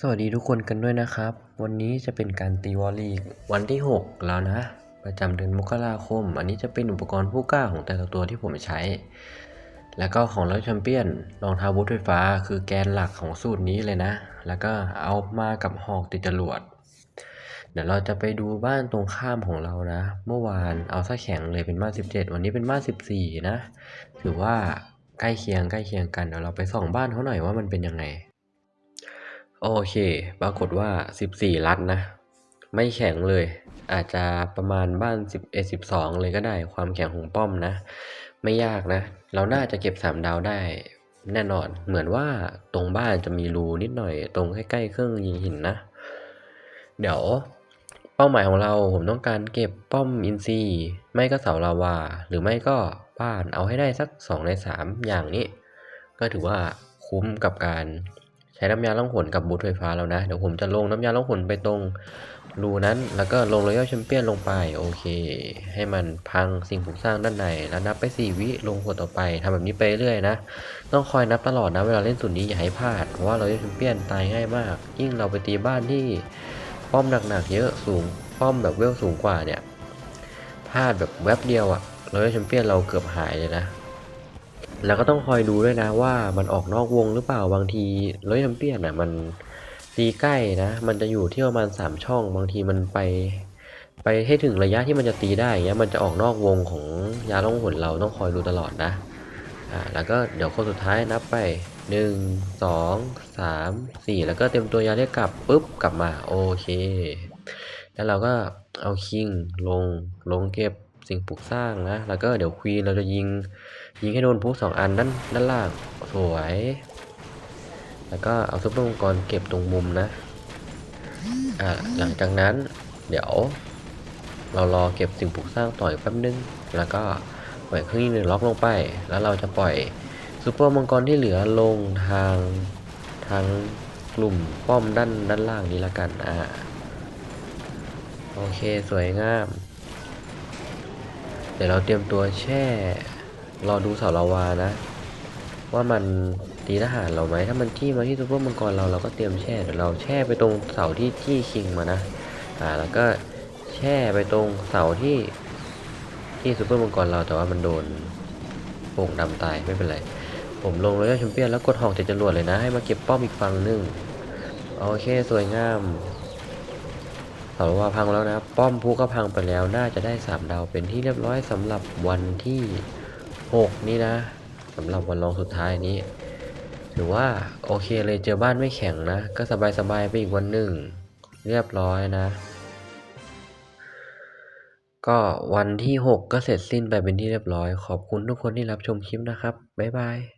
สวัสดีทุกคนกันด้วยนะครับ วันนี้จะเป็นการตีวอลลีกวันที่ 6 แล้วนะ ประจำเดือนมกราคม อันนี้จะเป็นอุปกรณ์ผู้กล้าของแต่ละตัวที่ผมใช้ แล้วก็ของแล้วแชมเปี้ยนรองเท้าบูทไฟฟ้า คือแกนหลักของสูตรนี้เลยนะ แล้วก็เอามากับหอกติดจรวด เดี๋ยวเราจะไปดูบ้านตรงข้ามของเรานะ เมื่อวานเอาซะแข็งเลยเป็นบ้าน 17 วันนี้เป็นบ้าน 14 นะ ถือว่าใกล้เคียงใกล้เคียงกันเดี๋ยวเราไปส่องบ้านเขาหน่อยว่ามันเป็นยังไง โอเค ปรากฏว่า 14ลัดนะ ไม่แข็งเลย อาจจะประมาณบ้าน 11 12 เลยก็ได้ ความแข็งของป้อมนะ ไม่ยากนะ เราน่าจะเก็บ 3 ดาวได้แน่นอน เหมือนว่าตรงบ้านจะมีรูนิดหน่อย ตรงใกล้ๆเครื่องยิงหินนะ เดี๋ยวเป้าหมายของเราผมต้องการเก็บป้อมอินซีไม่ก็เสาลาวา หรือไม่ก็บ้านเอาให้ได้สัก 2 ใน 3 อย่างนี้ ก็ถือว่าคุ้มกับการ ใช้น้ำยาล่องหนกับบูทไฟฟ้าแล้วนะ เดี๋ยวผมจะลงน้ำยาล่องหนไปตรงรูนั้น แล้วก็ลงรอยัลแชมเปี้ยนลงไป โอเค ให้มันพังสิ่งปลูกสร้างด้านในแล้วนับไป 4 วิลงขวดต่อไปทำแบบนี้ไปเรื่อยนะ ต้องคอยนับตลอดนะ เวลาเล่นสุดนี้อย่าให้พลาด เพราะว่ารายัลแชมเปี้ยนตายง่ายมาก ยิ่งเราไปตีบ้านที่ป้อมหนักๆเยอะสูงป้อมแบบเวลสูงกว่าเนี่ยพลาดแบบแวบเดียวอะรายัลแชมเปี้ยนเราเกือบหายเลยนะ แล้วก็ต้องคอยดูด้วยนะว่ามันออกนอกวงหรือเปล่าบางทีร้อยแชมเปี้ยนอะมันตีใกล้นะ มันจะอยู่ที่ประมาณสามช่อง บางทีมันไป ไปให้ถึงระยะที่มันจะตีได้เงี้ยมันจะออกนอกวงของยาล่องหนเราต้องคอยดูตลอดนะอ่าแล้วก็เดี๋ยวคนสุดท้ายนับไปหนึ่งสองสามสี่แล้วก็เตรียมตัวยาเรียกกลับปุ๊บกลับมาโอเค แล้วเราก็เอาคิงลงลงเก็บ สิ่งปลูกสร้างนะ แล้วก็เดี๋ยวควีนเราจะยิง ยิงให้โดนพุสองอันด้านด้านล่างสวย แล้วก็เอาซุปเปอร์มังกรเก็บตรงมุมนะอ่าหลังจากนั้นเดี๋ยว เรารอเก็บสิ่งปลูกสร้างต่ออีกแป๊บนึง แล้วก็ปล่อยเครื่องยิงหนึ่งล็อกลงไป แล้วเราจะปล่อยซุปเปอร์มังกรที่เหลือลงทางทางกลุ่มป้อมด้านด้านล่างนี้ละกันอ่าโอเคสวยงาม เดี๋ยวเราเตรียมตัวแช่รอดูเสาลาวานะ ว่ามันตีทหารเราไหมถ้ามันที่มาที่ซูเปอร์มังกรเราเราก็เตรียมแช่เดี๋ยวเราแช่ไปตรงเสาที่ที่คิงมานะอ่าแล้วก็แช่ไปตรงเสาที่ที่ซูเปอร์มังกรเราแต่ว่ามันโดนโป่งดำตายไม่เป็นไร ผมลงรอยัลแชมเปี้ยนแล้วกดหอกจะจรวดเลยนะให้มาเก็บป้อมอีกฝั่งนึงโอเคสวยงาม สาว่าพังแล้วนะป้อมภูก็พังไปแล้ว น่าจะได้สามดาวเป็นที่เรียบร้อยสำหรับวันที่หกนี่นะสำหรับวันรองสุดท้ายนี้ ถือว่าโอเคเลยเจอบ้านไม่แข็งนะ ก็สบายๆไปอีกวันหนึ่ง เรียบร้อยนะ ก็วันที่หกก็เสร็จสิ้นไปเป็นที่เรียบร้อย ขอบคุณทุกคนที่รับชมคลิปนะครับ บ๊ายบาย